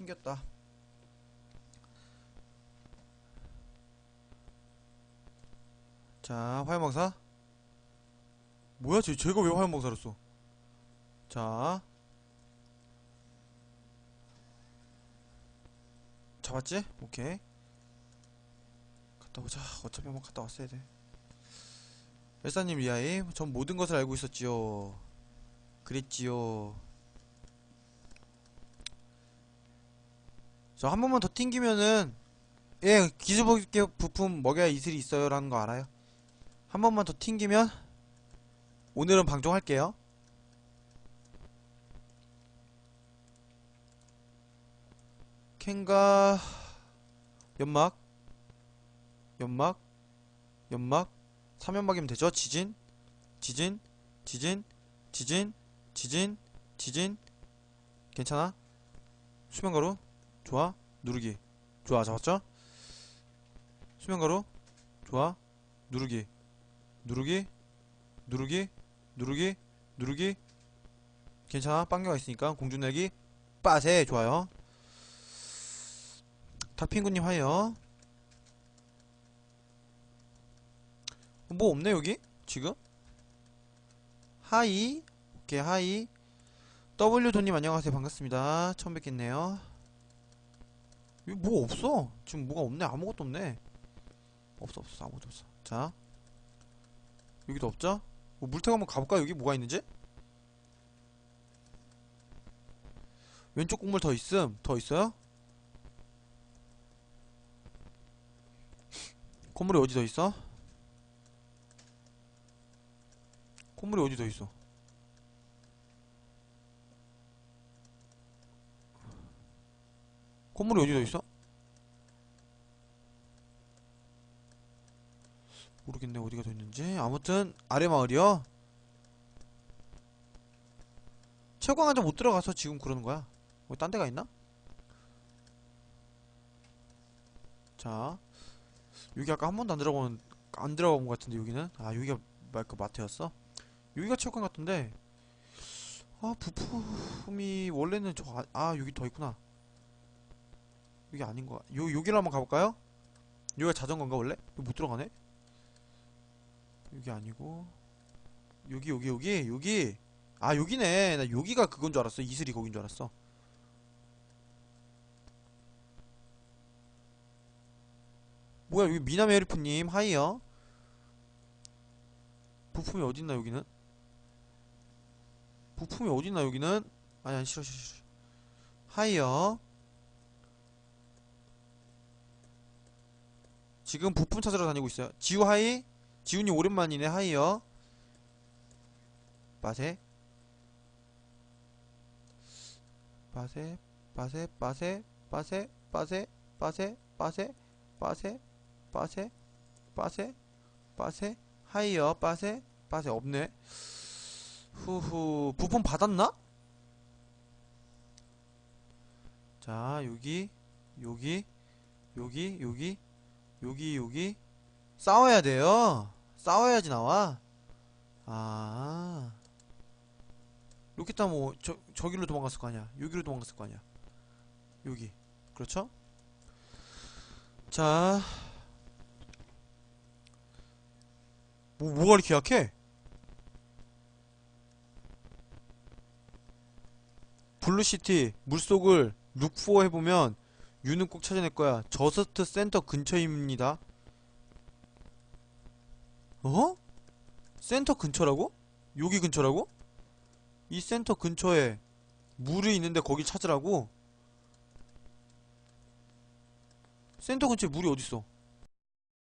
튕겼다. 자, 화염방사. 뭐야, 쟤, 쟤가 왜 화염방사를 써? 자. 잡았지? 오케이. 갔다 오자. 어차피 한번 갔다 왔어야 돼. 열사님 리아임, 전 모든 것을 알고 있었지요. 그랬지요. 저한 번만 더 튕기면은 예 기술복귀 부품 먹여야 이슬이 있어요 라는 거 알아요? 한 번만 더 튕기면 오늘은 방종할게요. 캔가 연막 연막 연막 3연막이면 되죠? 지진 지진 지진 지진 지진 지진. 괜찮아? 수면가루? 좋아 누르기. 좋아 잡았죠? 수면가루 좋아. 누르기. 누르기. 누르기. 누르기. 누르기. 괜찮아. 빵겨가 있으니까 공중날기. 빠세. 좋아요. 닭핑구님 하여. 뭐 없네 여기? 지금? 하이. 오케이 하이. W 돈님 안녕하세요. 반갑습니다. 처음 뵙겠네요 여기 뭐 없어? 지금 뭐가 없네? 아무것도 없네. 없어 없어. 아무것도 없어. 자. 여기도 없죠? 뭐 물탱 한번 가볼까? 여기 뭐가 있는지? 왼쪽 국물 더 있음. 더 있어요? 건물이 어디 더 있어? 건물이 어디 더 있어 건물이 어디 더 있어? 모르겠네 어디가 더 있는지. 아무튼 아래 마을이요. 체육관까지 못 들어가서 지금 그러는 거야. 뭐 딴 데가 있나? 자 여기 아까 한 번도 안 들어본 안 들어본 것 같은데 여기는? 아 여기가 말그 마트였어? 여기가 체육관 같은데. 아 부품이 원래는 저 아, 아 여기 더 있구나 여기 아닌 거 요, 여기로 한번 가볼까요? 여기가 자전거인가 원래? 여기 못 들어가네? 여기 아니고. 여기 여기 여기 여기. 아 여기네. 나 여기가 그건 줄 알았어. 이슬이 거긴 줄 알았어. 뭐야 여기 미남의 에리프님. 하이요. 부품이 어딨나 여기는? 부품이 어딨나 여기는? 아니 아니 싫어 싫어 싫어. 하이요 지금 부품 찾으러 다니고 있어요 지우 하이 지훈이 오랜만이네 하이요 빠세 빠세 빠세 빠세 빠세 빠세 빠세 빠세 빠세 빠세 빠세 빠세 하이요 빠세 빠세 없네 후후 부품 받았나? 자 여기 여기 여기 여기 여기 여기. 싸워야 돼요. 싸워야지 나와. 아. 로켓다 뭐 저, 저기로 도망갔을 거 아니야. 여기로 도망갔을 거 아니야. 여기. 그렇죠? 자. 뭐, 뭐가 이렇게 약해? 블루시티 물속을 룩4 해보면 유는 꼭 찾아낼 거야 저스트 센터 근처입니다 어? 센터 근처라고? 여기 근처라고? 이 센터 근처에 물이 있는데 거기 찾으라고? 센터 근처에 물이 어딨어?